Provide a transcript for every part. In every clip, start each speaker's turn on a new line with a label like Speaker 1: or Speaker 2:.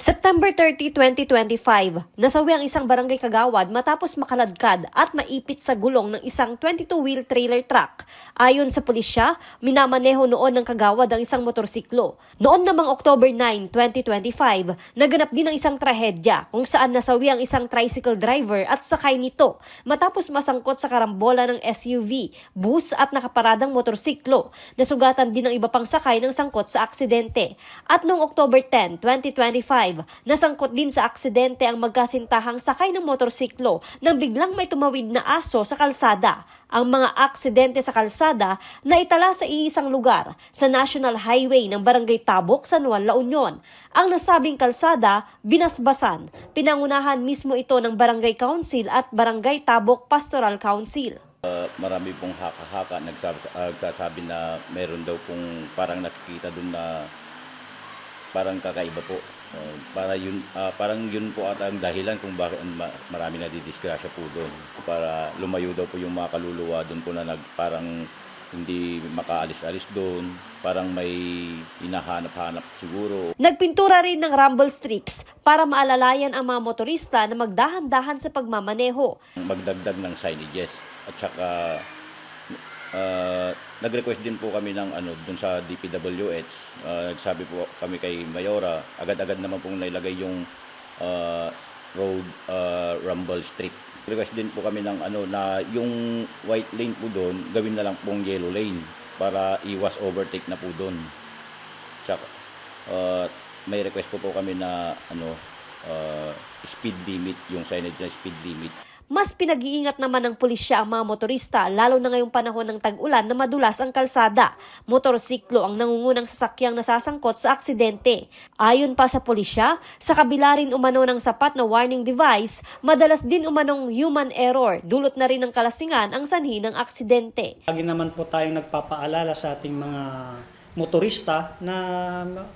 Speaker 1: September 30, 2025, nasawi ang isang barangay kagawad matapos makaladkad at maipit sa gulong ng isang 22-wheel trailer truck. Ayon sa pulisya, minamaneho noon ng kagawad ang isang motorsiklo. Noon namang October 9, 2025, naganap din ang isang trahedya kung saan nasawi ang isang tricycle driver at sakay nito matapos masangkot sa karambola ng SUV, bus at nakaparadang motorsiklo. Nasugatan din ang iba pang sakay ng sangkot sa aksidente. At noong October 10, 2025, nasangkot din sa aksidente ang magkasintahang sakay ng motorsiklo nang biglang may tumawid na aso sa kalsada. Ang mga aksidente sa kalsada na itala sa iisang lugar sa National Highway ng Barangay Tabok, San Juan, La Union. Ang nasabing kalsada, binasbasan. Pinangunahan mismo ito ng Barangay Council at Barangay Tabok Pastoral Council.
Speaker 2: Uh, marami pong haka-haka nagsabi, uh, nagsasabi na meron daw pong parang nakikita dun na parang kakaiba po. Uh, para yun, uh, parang yun po ata ang dahilan kung bakit marami na didisgrasya po doon. Para lumayo daw po yung mga kaluluwa doon po na nag, parang hindi makaalis-alis doon. Parang may hinahanap-hanap siguro.
Speaker 1: Nagpintura rin ng rumble strips para maalalayan ang mga motorista na magdahan-dahan sa pagmamaneho.
Speaker 2: magdagdag ng signages at saka uh, nag-request din po kami ng ano dun sa DPWH uh, nagsabi po kami kay Mayora agad-agad naman pong nailagay yung uh, road uh, rumble strip. Request din po kami ng ano na yung white lane po doon gawin na lang pong yellow lane para iwas overtake na po doon Tsaka, uh, may request po po kami na ano uh, speed limit yung signage na speed limit
Speaker 1: Mas pinag-iingat naman ng pulisya ang mga motorista lalo na ngayong panahon ng tag-ulan na madulas ang kalsada. Motorsiklo ang nangungunang sasakyang nasasangkot sa aksidente. Ayon pa sa pulisya, sa kabila rin umano ng sapat na warning device, madalas din umanong human error, dulot na rin ng kalasingan ang sanhi ng aksidente.
Speaker 3: Lagi naman po tayong nagpapaalala sa ating mga motorista na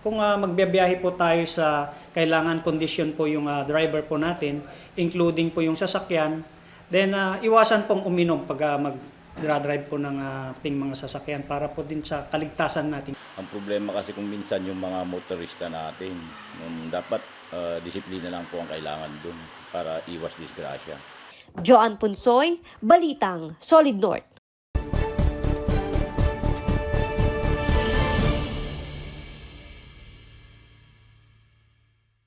Speaker 3: kung uh, magbibiyahe po tayo sa kailangan condition po yung ah, driver po natin, including po yung sasakyan, then ah, iwasan pong uminom pag ah, mag-drive po ng ah, ating mga sasakyan para po din sa kaligtasan natin.
Speaker 2: Ang problema kasi kung minsan yung mga motorista natin, um, dapat uh, disiplina lang po ang kailangan dun para iwas disgrasya.
Speaker 1: Joan Punsoy, Balitang, Solid North.